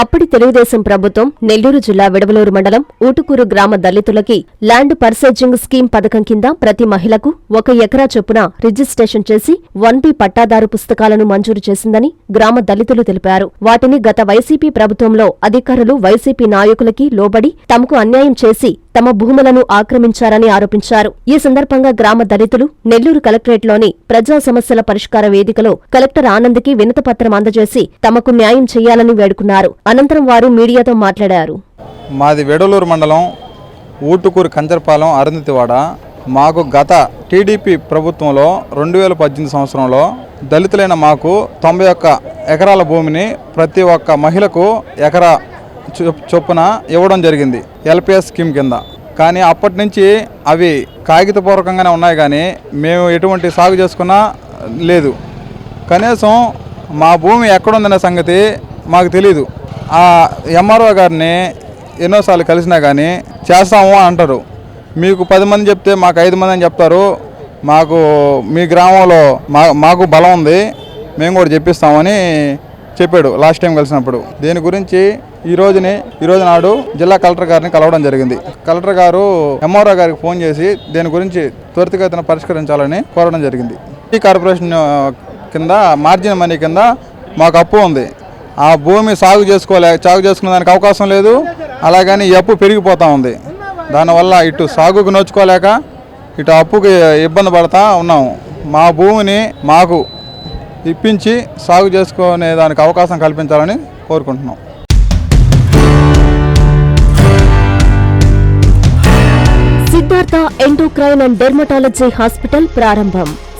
అప్పటి తెలుగుదేశం ప్రభుత్వం నెల్లూరు జిల్లా విడవలూరు మండలం ఊటుకూరు గ్రామ దళితులకి ల్యాండ్ పర్సేజింగ్ స్కీమ్ పథకం కింద ప్రతి మహిళకు ఒక ఎకరా చొప్పున రిజిస్ట్రేషన్ చేసి వన్ బి పట్టాదారు పుస్తకాలను మంజూరు చేసిందని గ్రామ దళితులు తెలిపారు. వాటిని గత వైసీపీ ప్రభుత్వంలో అధికారులు వైసీపీ నాయకులకి లోబడి తమకు అన్యాయం చేసి తమ భూములను ఆక్రమించారని ఆరోపించారు. ఈ సందర్భంగా గ్రామ దళితులు నెల్లూరు కలెక్టరేట్లోని ప్రజా సమస్యల పరిష్కార వేదికలో కలెక్టర్ ఆనంద్కి వినతపత్రం అందజేసి తమకు న్యాయం చేయాలని వేడుకున్నారు. అనంతరం వారు మీడియాతో మాట్లాడారు. మాది వెడలూరు మండలం ఊటుకూరు కంచరపాలెం అరుంధతివాడ. మాకు గత టీడీపీ ప్రభుత్వంలో రెండు వేల పద్దెనిమిది సంవత్సరంలో దళితులైన మాకు తొంభై ఒక్క ఎకరాల భూమిని ప్రతి ఒక్క మహిళకు ఎకరా చొప్పున ఇవ్వడం జరిగింది ఎల్పిఎస్ స్కీమ్ కింద. కానీ అప్పటి నుంచి అవి కాగితపూర్వకంగానే ఉన్నాయి కానీ మేము ఎటువంటి సాగు చేసుకున్నా లేదు. కనీసం మా భూమి ఎక్కడుందనే సంగతి మాకు తెలీదు. ఆ ఎంఆర్ఓ గారిని ఎన్నోసార్లు కలిసినా కానీ చేస్తాము అంటారు. మీకు పది మంది చెప్తే మాకు ఐదు మంది అని చెప్తారు. మాకు మీ గ్రామంలో మా మాకు బలం ఉంది. మేము కూడా చెప్పిస్తామని చెప్పాడు లాస్ట్ టైం కలిసినప్పుడు. దీని గురించి ఈ రోజుని ఈ రోజు నాడు జిల్లా కలెక్టర్ గారిని కలవడం జరిగింది. కలెక్టర్ గారు ఎంఆర్ఓ గారికి ఫోన్ చేసి దీని గురించి త్వరితగతిన పరిష్కరించాలని కోరడం జరిగింది. ఈ కార్పొరేషన్ కింద మార్జిన్ మనీ కింద మాకు అప్పు ఉంది. ఆ భూమి సాగు చేసుకోలే సాగు చేసుకునే దానికి అవకాశం లేదు. అలాగని ఈ అప్పు పెరిగిపోతూ ఉంది. దానివల్ల ఇటు సాగుకు నోచుకోలేక ఇటు అప్పుకి ఇబ్బంది పడతా ఉన్నాము మా భూమిని మాకు ఇప్పించి సాగు చేసుకునే దానికి అవకాశం కల్పించాలని కోరుకుంటున్నాం. Siddhartha endocrine and dermatology hospital ప్రారంభం.